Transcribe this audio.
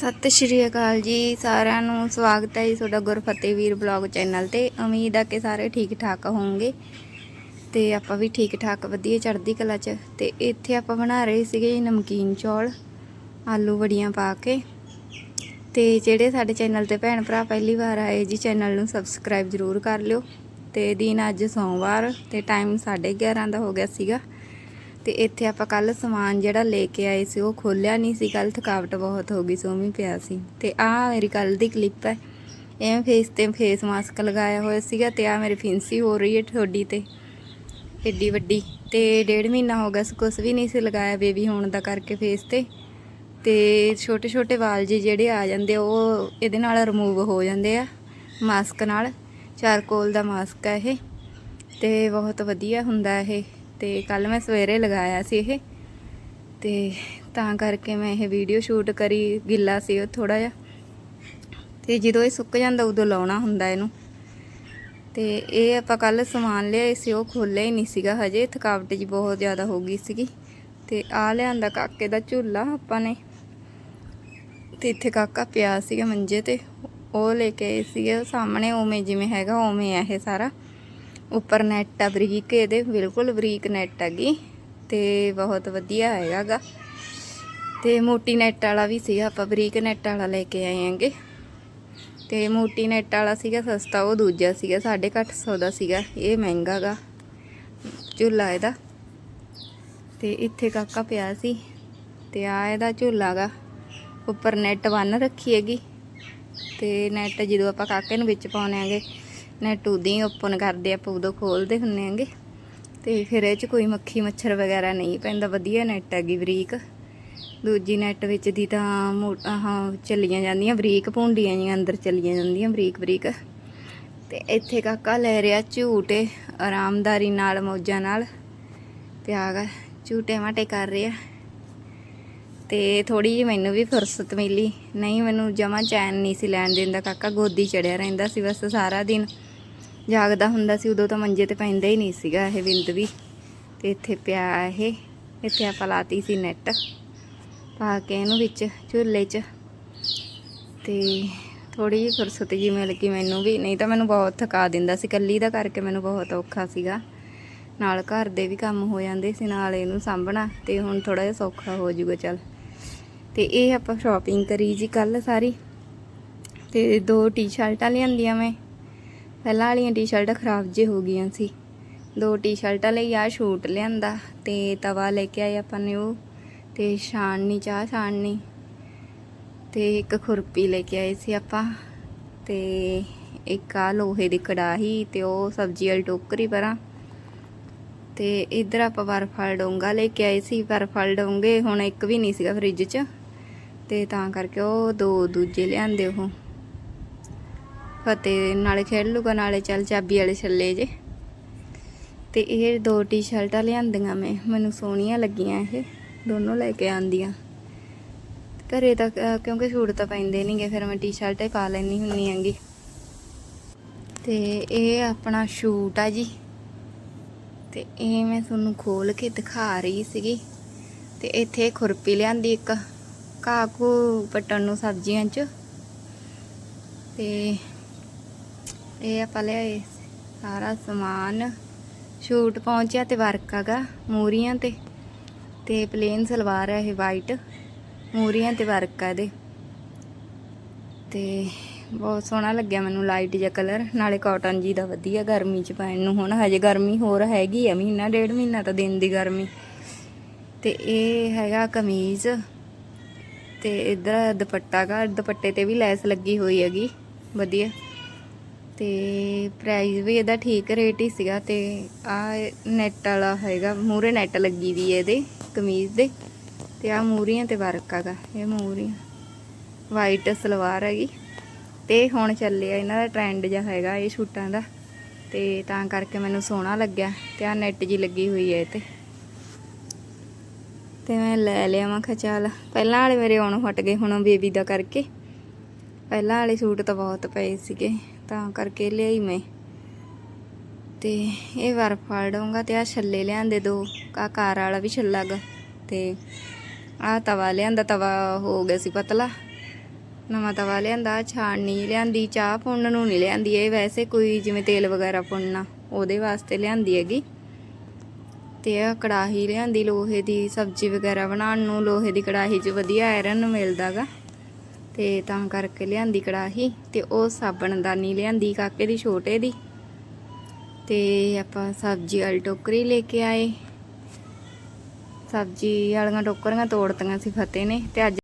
ਸਤਿ ਸ਼੍ਰੀ ਅਕਾਲ ਜੀ, ਸਾਰਿਆਂ ਨੂੰ ਸਵਾਗਤ ਹੈ ਜੀ ਤੁਹਾਡਾ ਗੁਰਫਤਿਹ ਵੀਰ ਬਲੌਗ ਚੈਨਲ ਤੇ। ਉਮੀਦ ਆ ਕਿ ਸਾਰੇ ਠੀਕ ਠਾਕ ਹੋਵੋਗੇ ਤੇ ਆਪਾਂ ਵੀ ਠੀਕ ਠਾਕ ਵਧੀਆ ਚੜ੍ਹਦੀ ਕਲਾ ਚ। ਤੇ ਇੱਥੇ ਆਪਾਂ ਬਣਾ ਰਹੇ ਸੀਗੇ ਜੀ ਨਮਕੀਨ ਚੌਲ, ਆਲੂ ਵੜੀਆਂ ਪਾ ਕੇ। ਤੇ ਜਿਹੜੇ ਸਾਡੇ ਚੈਨਲ ਤੇ ਭੈਣ ਭਰਾ ਪਹਿਲੀ ਵਾਰ ਆਏ ਜੀ, ਚੈਨਲ ਨੂੰ ਸਬਸਕ੍ਰਾਈਬ ਜ਼ਰੂਰ ਕਰ ਲਿਓ। ਤੇ ਦਿਨ ਅੱਜ ਸੋਮਵਾਰ ਤੇ ਟਾਈਮ 11:30 ਦਾ ਹੋ ਗਿਆ ਸੀਗਾ। ਤੇ ਇੱਥੇ ਆਪਾਂ ਕੱਲ ਸਮਾਨ ਜਿਹੜਾ ਲੈ ਕੇ ਆਏ ਸੀ, ਉਹ ਖੋਲਿਆ ਨਹੀਂ ਸੀ। ਕੱਲ ਥਕਾਵਟ ਬਹੁਤ ਹੋ ਗਈ ਸੋ ਵੀ ਪਿਆ ਸੀ। ਤੇ ਆਹ ਮੇਰੀ ਕੱਲ ਦੀ ਕਲਿੱਪ ਹੈ। ਇਹ ਫੇਸ ਤੇ ਫੇਸ ਮਾਸਕ ਲਗਾਇਆ ਹੋਇਆ ਸੀਗਾ ਤੇ ਆ ਮੇਰੀ ਫਿੰਸੀ ਹੋ ਰਹੀ ਹੈ ਠੋਡੀ ਤੇ। ਏਡੀ ਵੱਡੀ। ਤੇ ਡੇਢ ਮਹੀਨਾ ਹੋ ਗਿਆ ਸੀ, ਕੁਛ ਵੀ ਨਹੀਂ ਸੀ ਲਗਾਇਆ ਬੇਬੀ ਹੋਣ ਦਾ ਕਰਕੇ ਫੇਸ ਤੇ। ਤੇ ਛੋਟੇ ਛੋਟੇ ਵਾਲ ਜੀ ਜਿਹੜੇ ਆ ਜਾਂਦੇ ਉਹ ਇਹਦੇ ਨਾਲ ਰਿਮੂਵ ਹੋ ਜਾਂਦੇ ਆ ਮਾਸਕ ਨਾਲ। ਚਾਰਕੋਲ ਦਾ ਮਾਸਕ ਹੈ ਇਹ। ਤੇ ਬਹੁਤ ਵਧੀਆ ਹੁੰਦਾ ਇਹ। ਤੇ ਕੱਲ ਮੈਂ ਸਵੇਰੇ ਲਗਾਇਆ ਸੀ ਇਹ। ਤੇ ਤਾਂ ਕਰਕੇ ਮੈਂ ਇਹ ਵੀਡੀਓ ਸ਼ੂਟ ਕਰੀ, ਗਿੱਲਾ ਸੀ ਉਹ ਥੋੜਾ ਜਿਹਾ। ਤੇ ਜਦੋਂ ਇਹ ਸੁੱਕ ਜਾਂਦਾ, ਉਦੋਂ ਲਾਉਣਾ ਹੁੰਦਾ ਇਹਨੂੰ। ਤੇ ਇਹ ਆਪਾਂ ਕੱਲ ਸਮਾਨ ਲਿਆਏ ਸੀ, ਉਹ ਖੋਲਿਆ ਹੀ ਨਹੀਂ ਸੀਗਾ ਹਜੇ। ਥਕਾਵਟ ਜੀ ਬਹੁਤ ਜ਼ਿਆਦਾ ਹੋ ਗਈ ਸੀਗੀ। ਤੇ ਆ ਲਿਆਂਦਾ ਕਾਕੇ ਦਾ ਝੂਲਾ ਆਪਾਂ ਨੇ। ਤੇ ਇੱਥੇ ਕਾਕਾ ਪਿਆ ਸੀਗਾ ਮੰਜੇ ਤੇ। ਉਹ ਲੈ ਕੇ ਆਏ ਸੀਗੇ ਸਾਹਮਣੇ ਉਵੇਂ ਜਿਵੇਂ ਹੈਗਾ, ਉਵੇਂ ਆ ਇਹ ਸਾਰਾ। ਉੱਪਰ ਨੈਟ ਆ ਬਰੀਕ, ਇਹਦੇ ਬਿਲਕੁਲ ਬਰੀਕ ਨੈਟ ਹੈਗੀ ਤੇ ਬਹੁਤ ਵਧੀਆ ਹੈਗਾਗਾ। ਤੇ ਮੋਟੀ ਨੈਟ ਵਾਲਾ ਵੀ ਸੀਗਾ, ਆਪਾਂ ਬਰੀਕ ਨੈਟ ਵਾਲਾ ਲੈ ਕੇ ਆਏ ਆਂਗੇ ਤੇ ਮੋਟੀ ਨੈਟ ਵਾਲਾ ਸੀਗਾ, ਸਸਤਾ, ਉਹ ਦੂਜਾ ਸੀਗਾ 850 ਦਾ ਸੀਗਾ, ਇਹ ਮਹਿੰਗਾਗਾ। ਝੂਲਾ ਇਹਦਾ। ਤੇ ਇੱਥੇ ਕਾਕਾ ਪਿਆ ਸੀ, ਤੇ ਆ ਇਹਦਾ ਝੂਲਾ ਗਾ ਉੱਪਰ ਨੈਟ ਬੰਨ ਰੱਖੀ ਹੈਗੀ। ਤੇ ਨੈਟ ਜਦੋਂ ਆਪਾਂ ਕਾਕੇ ਨੂੰ ਵਿੱਚ ਪਾਉਣੇ ਆਂਗੇ ਨੈਟ ਉਦੋਂ ਹੀ ਓਪਨ ਕਰਦੇ ਆਪਾਂ ਉਦੋਂ ਖੋਲਦੇ ਹੁੰਨੇ ਆਂਗੇ ਤੇ ਫਿਰ ਇਹ ਚ ਕੋਈ ਮੱਖੀ ਮੱਛਰ ਵਗੈਰਾ ਨਹੀਂ ਪੈਂਦਾ, ਵਧੀਆ ਨੈਟ ਹੈਗੀ ਬਰੀਕ। ਦੂਜੀ ਨੈਟ ਵਿੱਚ ਦੀ ਤਾਂ ਮੋ- ਆਹ ਚੱਲੀਆਂ ਜਾਂਦੀਆਂ, ਬਰੀਕ ਭੁੰਡੀਆਂ ਜੀਆਂ ਅੰਦਰ ਚੱਲੀਆਂ ਜਾਂਦੀਆਂ, ਬਰੀਕ ਬਰੀਕ। ਤੇ ਇੱਥੇ ਕਾਕਾ ਲੈ ਰਿਹਾ ਝੂਟੇ, ਆਰਾਮਦਾਰੀ ਨਾਲ, ਮੌਜਾਂ ਨਾਲ। ਤੇ ਆਗਾ ਝੂਟੇ ਮਾਟੇ ਕਰ ਰਿਹਾ। ਤੇ ਥੋੜੀ ਜਿਹੀ ਮੈਨੂੰ ਵੀ ਫੁਰਸਤ ਮਿਲੀ। ਨਹੀਂ, ਮੈਨੂੰ ਜਮਾ ਚੈਨ ਨਹੀਂ ਸੀ ਲੈਣ ਦਿੰਦਾ। ਕਾਕਾ ਗੋਦੀ ਚੜਿਆ ਰਹਿੰਦਾ ਸੀ ਬਸ ਸਾਰਾ ਦਿਨ। ਜਾਗਦਾ ਹੁੰਦਾ ਸੀ, ਉਦੋਂ ਤਾਂ ਮੰਜੇ ਤੇ ਪੈਂਦਾ ਹੀ ਨਹੀਂ ਸੀਗਾ ਇਹ ਬਿੰਦ ਵੀ। ਤੇ ਇੱਥੇ ਪਿਆ ਇਹ, ਇੱਥੇ ਆਪਾਂ ਲਾਤੀ ਸੀ ਨੈਟ ਪਾ ਕੇ ਇਹਨੂੰ ਵਿੱਚ ਝੂਲੇ 'ਚ। ਤੇ ਥੋੜੀ ਜਿਹੀ ਫੁਰਸਤ ਜੀ ਮਿਲ ਗਈ ਮੈਨੂੰ ਵੀ, ਨਹੀਂ ਤਾਂ ਮੈਨੂੰ ਬਹੁਤ ਥਕਾ ਦਿੰਦਾ ਸੀ। ਕੱਲੀ ਦਾ ਕਰਕੇ ਮੈਨੂੰ ਬਹੁਤ ਔਖਾ ਸੀਗਾ। ਨਾਲ ਘਰ ਦੇ ਵੀ ਕੰਮ ਹੋ ਜਾਂਦੇ ਸੀ, ਨਾਲ ਇਹਨੂੰ ਸਾਂਭਣਾ, ਤੇ ਹੁਣ ਥੋੜਾ ਜਿਹਾ ਸੌਖਾ ਹੋ ਜੂਗਾ ਚੱਲ। ਤੇ ਇਹ ਆਪਾਂ ਸ਼ਾਪਿੰਗ ਕਰੀ ਜੀ ਕੱਲ ਸਾਰੀ। ਤੇ ਦੋ ਟੀ-ਸ਼ਰਟਾਂ ਲਿਆਂਦੀਆਂ ਮੈਂ। ਪਹਿਲਾਂ ਵਾਲੀਆਂ ਟੀ-ਸ਼ਰਟਾਂ ਖਰਾਬ ਜੇ ਹੋ ਗਈਆਂ ਸੀ। ਦੋ ਟੀ-ਸ਼ਰਟਾਂ ਲਈ ਆ ਸ਼ੂਟ ਲਿਆਂਦਾ ਤੇ ਤਵਾ ਲੈ ਕੇ ਆਏ ਆਪਾਂ ਨੇ ਉਹ ਤੇ ਛਾਣਨੀ ਚਾਹ ਛਾਣਨੀ ਤੇ ਇੱਕ ਖੁਰਪੀ ਲੈ ਕੇ ਆਏ ਸੀ ਆਪਾਂ ਤੇ ਇੱਕ ਆ ਲੋਹੇ ਦੀ ਕੜਾਹੀ ਤੇ ਉਹ ਸਬਜ਼ੀ ਵਾਲੀ ਟੋਕਰੀ ਪਰਾਂ ਤੇ ਇਧਰ ਆਪਾਂ ਬਰਫਾਲ ਡੋਂਗਾ ਲੈ ਕੇ ਆਏ ਸੀ। ਬਰਫਾਲ ਡੋਂਗੇ ਹੁਣ ਇੱਕ ਵੀ ਨਹੀਂ ਸੀਗਾ ਫ੍ਰਿਜ 'ਚ ਤੇ ਤਾਂ ਕਰਕੇ ਉਹ ਦੋ ਦੂਜੇ ਲਿਆਂਦੇ ਉਹ। ਫਤਿਹ ਨਾਲੇ ਖੇਡ ਲੂਗਾ, ਨਾਲੇ ਚੱਲ ਚਾਬੀ ਵਾਲੇ ਛੱਲੇ ਜੇ। ਤੇ ਇਹ ਦੋ ਟੀ-ਸ਼ਰਟਾਂ ਲਿਆਂਦੀਆਂ ਮੈਂ, ਮੈਨੂੰ ਸੋਹਣੀਆਂ ਲੱਗੀਆਂ ਇਹ, ਦੋਨੋਂ ਲੈ ਕੇ ਆਂਦੀਆਂ ਘਰੇ ਤਾਂ ਕਿਉਂਕਿ ਸੂਟ ਤਾਂ ਪੈਂਦੇ ਨਹੀਂਗੇ ਫਿਰ ਮੈਂ ਟੀ-ਸ਼ਰਟ ਹੀ ਪਾ ਲੈਣੀ ਹੁੰਨੀ ਆਂਗੀ ਤੇ ਇਹ ਆਪਣਾ ਸ਼ੂਟ ਆ ਜੀ। ਤੇ ਇਹ ਮੈਂ ਤੁਹਾਨੂੰ ਖੋਲ ਕੇ ਦਿਖਾ ਰਹੀ ਸੀਗੀ। ਤੇ ਇੱਥੇ ਖੁਰਪੀ ਲਿਆਂਦੀ ਇੱਕ ਕਾਕੂ ਪਟਣ ਨੂੰ ਸਬਜ਼ੀਆਂ 'ਚ। ਤੇ ਇਹ ਆਪਾਂ ਲਿਆਏ। ਸਾਰਾ ਸਮਾਨ ਸ਼ੂਟ ਪਹੁੰਚਿਆ ਤੇ ਵਰਕ ਹੈਗਾ ਮੂਰੀਆਂ ਤੇ। ਤੇ ਪਲੇਨ ਸਲਵਾਰ ਹੈ ਇਹ ਵਾਈਟ ਮੂਰੀਆਂ ਤੇ ਵਰਕ ਆ ਇਹਦੇ। ਤੇ ਬਹੁਤ ਸੋਹਣਾ ਲੱਗਿਆ ਮੈਨੂੰ ਲਾਈਟ ਜਿਹਾ ਕਲਰ ਨਾਲੇ ਕਾਟਨ ਜੀ ਦਾ ਵਧੀਆ ਗਰਮੀ ਚ ਪੈਣ ਨੂੰ ਹੁਣ। ਹਜੇ ਗਰਮੀ ਹੋਰ ਹੈਗੀ ਆ, ਮਹੀਨਾ ਡੇਢ ਮਹੀਨਾ ਤਾਂ ਦਿਨ ਦੀ ਗਰਮੀ। ਤੇ ਇਹ ਹੈਗਾ ਕਮੀਜ਼। ਤੇ ਇਧਰ ਦੁਪੱਟਾ ਗਾ। ਦੁਪੱਟੇ ਤੇ ਵੀ ਲੈਸ ਲੱਗੀ ਹੋਈ ਹੈਗੀ। ਵਧੀਆ। ਤੇ ਪ੍ਰਾਈਸ ਵੀ ਇਹਦਾ ਠੀਕ ਰੇਟ ਹੀ ਸੀਗਾ ਤੇ ਆ ਨੈਟ ਵਾਲਾ ਹੈਗਾ ਮੂਰੇ ਨੈਟ ਲੱਗੀ ਵੀ ਇਹਦੇ ਕਮੀਜ਼ ਦੇ ਤੇ ਆ ਮੂਰੀਆਂ ਤੇ ਵਰਕ ਹੈਗਾ, ਇਹ ਮੂਰੀਆਂ ਵਾਈਟ ਸਲਵਾਰ ਹੈਗੀ ਤੇ ਹੁਣ ਚੱਲਿਆ ਇਹਨਾਂ ਦਾ ਟ੍ਰੈਂਡ ਜਿਹਾ ਹੈਗਾ ਇਹ ਸ਼ੂਟਾਂ ਦਾ ਤੇ ਤਾਂ ਕਰਕੇ ਮੈਨੂੰ ਸੋਹਣਾ ਲੱਗਿਆ ਤੇ ਆ ਨੈਟ ਜੀ ਲੱਗੀ ਹੋਈ ਹੈ ਇਹ ਤੇ। ਤੇ ਮੈਂ ਲੈ ਲਿਆ ਮੈਂ ਕਿਹਾ ਪਹਿਲਾਂ ਵਾਲੇ ਮੇਰੇ ਆਉਣੋਂ ਹਟ ਗਏ, ਹੁਣ ਬੇਬੀ ਦਾ ਕਰਕੇ। ਪਹਿਲਾਂ ਵਾਲੇ ਸੂਟ ਤਾਂ ਬਹੁਤ ਪਏ ਸੀਗੇ, ਤਾਂ ਕਰਕੇ ਲਿਆਈ ਮੈਂ। ਤੇ ਇਹ ਵਾਰ ਫਾੜ ਦਊਂਗਾ ਤੇ ਆ ਛੱਲੇ ਲਿਆਂਦੇ ਦੋ ਆ ਕਾਰ ਵਾਲਾ ਵੀ ਛੱਲਾ ਗਾ, ਤੇ ਆ ਤਵਾ ਲਿਆਂਦਾ, ਤਵਾ ਹੋ ਗਿਆ ਸੀ ਪਤਲਾ। ਨਵਾਂ ਤਵਾ ਲਿਆਂਦਾ ਛਾਣਨੀ ਲਿਆਂਦੀ, ਚਾਹ ਪੁੰਨ ਨੂੰ ਨਹੀਂ ਲਿਆਂਦੀ, ਇਹ ਵੈਸੇ ਕੋਈ ਜਿਵੇਂ ਤੇਲ ਵਗੈਰਾ ਪੁੰਨਣਾ, ਉਹਦੇ ਵਾਸਤੇ ਲਿਆਂਦੀ ਹੈਗੀ। ਤੇ ਇਹ ਕੜਾਹੀ ਲਿਆਂਦੀ, ਲੋਹੇ ਦੀ ਸਬਜ਼ੀ ਵਗੈਰਾ ਬਣਾਉਣ ਨੂੰ, ਲੋਹੇ ਦੀ ਕੜਾਹੀ 'ਚ ਵਧੀਆ ਆਇਰਨ ਮਿਲਦਾਗਾ ਤੇ ਤਾਂ ਕਰਕੇ ਲਿਆਂਦੀ ਕੜਾਹੀ ਤੇ ਉਹ ਸਾਬਣਦਾਨੀ ਲਿਆਂਦੀ ਕਾਕੇ ਦੀ, ਛੋਟੇ ਦੀ। ਤੇ ਆਪਾਂ ਸਬਜ਼ੀ ਵਾਲੀ ਟੋਕਰੀ ਲੈ ਕੇ ਆਏ। ਸਬਜ਼ੀ ਵਾਲੀਆਂ ਟੋਕਰੀਆਂ ਤੋੜਤੀਆਂ ਸੀ ਫਤਿਹ ਨੇ ਤੇ ਅੱਜ